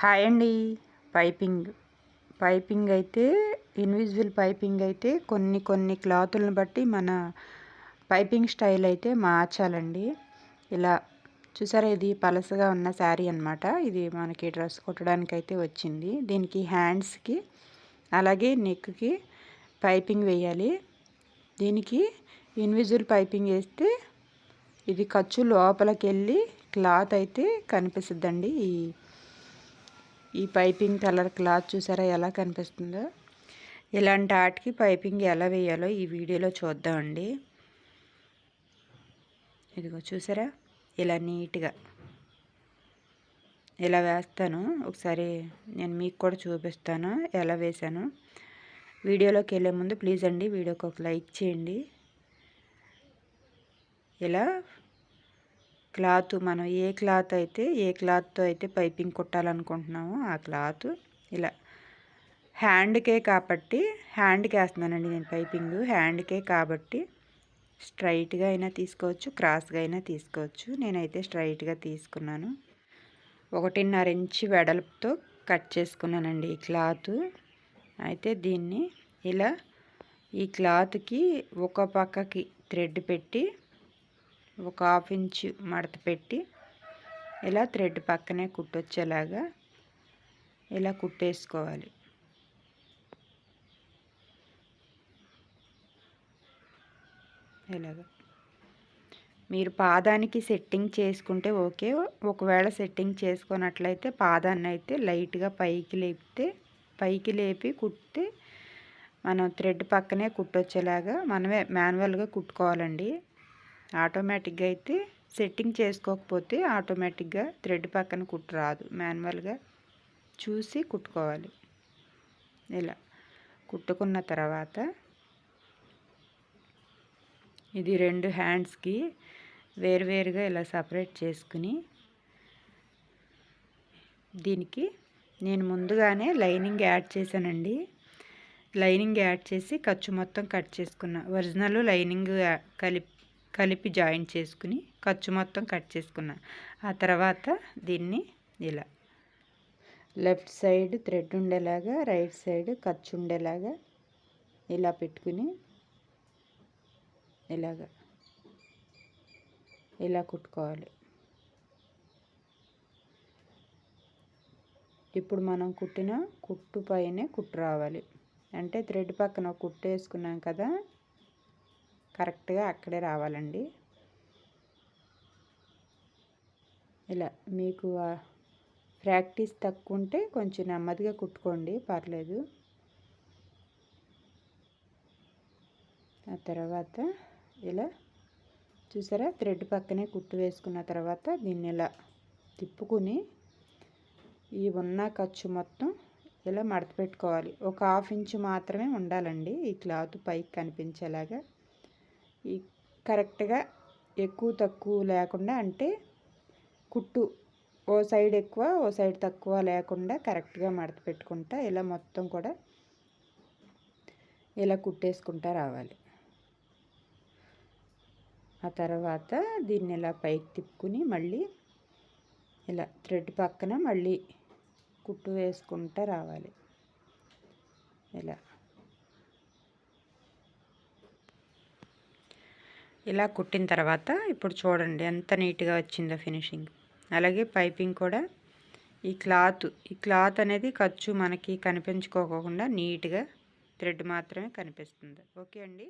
Hi అండి. Piping piping అయితే invisible piping అయితే కొన్ని కొన్ని క్లాతులను బట్టి మన పైపింగ్ స్టైల్ అయితే మార్చాలండి. ఇలా చూసారా ఇది పలసగా ఉన్న శారీ అనమాట ఇది మనకి డ్రెస్ కుట్టడానికి అయితే వచ్చింది. దీనికి హ్యాండ్స్కి అలాగే నెక్కి పైపింగ్ వేయాలి. దీనికి ఇన్విజిబుల్ పైపింగ్ వేస్తే ఇది ఖర్చు లోపలికి వెళ్ళి క్లాత్ అయితే కనిపిస్తుందండి ఈ ఈ పైపింగ్ కలర్ క్లాత్ చూసారా ఎలా కనిపిస్తుందో? ఇలాంటి ఆటికి పైపింగ్ ఎలా వేయాలో ఈ వీడియోలో చూద్దామండి ఇదిగో చూసారా? ఇలా నీట్గా ఇలా వేస్తాను? ఒకసారి నేను మీకు కూడా చూపిస్తాను ఎలా వేసాను వీడియోలోకి వెళ్ళే ముందు ప్లీజ్ అండి వీడియోకి ఒక లైక్ చేయండి. ఇలా క్లాత్ మనం ఏ క్లాత్ అయితే ఏ క్లాత్తో అయితే పైపింగ్ కుట్టాలనుకుంటున్నామో ఆ క్లాత్ ఇలా. హ్యాండ్కే కాబట్టి హ్యాండ్కి వేస్తున్నానండి నేను పైపింగ్. హ్యాండ్కే కాబట్టి స్ట్రైట్గా అయినా తీసుకోవచ్చు క్రాస్గా అయినా తీసుకోవచ్చు. నేనైతే స్ట్రైట్గా తీసుకున్నాను. ఒకటిన్నర ఇంచు వెడల్పుతో కట్ చేసుకున్నానండి ఈ క్లాత్. అయితే దీన్ని ఇలా ఈ క్లాత్కి ఒక పక్కకి థ్రెడ్ పెట్టి ఒక హాఫ్ ఇంచ్ మడత పెట్టి ఇలా థ్రెడ్ పక్కనే కుట్టొచ్చేలాగా ఇలా కుట్టేసుకోవాలి. ఇలాగ. మీరు పాదానికి సెట్టింగ్ చేసుకుంటే ఓకే. ఒకవేళ సెట్టింగ్ చేసుకున్నట్లయితే పాదాన్ని అయితే లైట్గా పైకి లేపితే పైకి లేపి కుట్టితే మనం థ్రెడ్ పక్కనే కుట్టొచ్చేలాగా మనమే మాన్యువల్గా కుట్టుకోవాలండి. ఆటోమేటిక్గా అయితే సెట్టింగ్ చేసుకోకపోతే ఆటోమేటిక్గా థ్రెడ్ పక్కన కుట్టు రాదు మాన్యువల్గా చూసి కుట్టుకోవాలి. ఇలా కుట్టుకున్న తర్వాత ఇది రెండు హ్యాండ్స్కి వేరువేరుగా ఇలా సపరేట్ చేసుకుని దీనికి నేను ముందుగానే లైనింగ్ యాడ్ చేశానండి. లైనింగ్ యాడ్ చేసి ఖర్చు మొత్తం కట్ చేసుకున్నా. ఒరిజినల్ లైనింగ్ కలిపి కలిపి జాయిన్ చేసుకుని ఖర్చు మొత్తం కట్ చేసుకున్నా. ఆ తర్వాత దీన్ని ఇలా లెఫ్ట్ సైడ్ థ్రెడ్ ఉండేలాగా రైట్ సైడ్ ఖర్చు ఉండేలాగా ఇలా పెట్టుకుని ఇలాగా ఇలా కుట్టుకోవాలి. ఇప్పుడు మనం కుట్టిన కుట్టు పైనే కుట్టు రావాలి. అంటే థ్రెడ్ పక్కన కుట్టు వేసుకున్నాం కదా కరెక్ట్గా అక్కడే రావాలండి. ఇలా మీకు ప్రాక్టీస్ తక్కువ ఉంటే కొంచెం నెమ్మదిగా కుట్టుకోండి పర్లేదు. ఆ తర్వాత ఇలా చూసారా థ్రెడ్ పక్కనే కుట్టు వేసుకున్న తర్వాత దీన్ని ఇలా తిప్పుకుని ఈ ఉన్న ఖర్చు మొత్తం ఇలా మడత పెట్టుకోవాలి. ఒక హాఫ్ ఇంచు మాత్రమే ఉండాలండి ఈ క్లాత్ పైకి కనిపించేలాగా. ఈ కరెక్ట్గా ఎక్కువ తక్కువ లేకుండా అంటే కుట్టు ఓ సైడ్ ఎక్కువ ఓ సైడ్ తక్కువ లేకుండా కరెక్ట్గా మడత పెట్టుకుంటా ఇలా మొత్తం కూడా ఇలా కుట్టేసుకుంటా రావాలి. ఆ తర్వాత దీన్ని ఇలా పైకి తిప్పుకుని మళ్ళీ ఇలా థ్రెడ్ పక్కన మళ్ళీ కుట్టు వేసుకుంటా రావాలి. ఇలా. ఇలా కుట్టిన తర్వాత ఇప్పుడు చూడండి ఎంత నీట్గా వచ్చిందో ఫినిషింగ్. అలాగే పైపింగ్ కూడా ఈ క్లాత్ ఈ క్లాత్ అనేది ఖర్చు మనకి కనిపించుకోకుండా నీట్గా థ్రెడ్ మాత్రమే కనిపిస్తుంది. ఓకే అండి?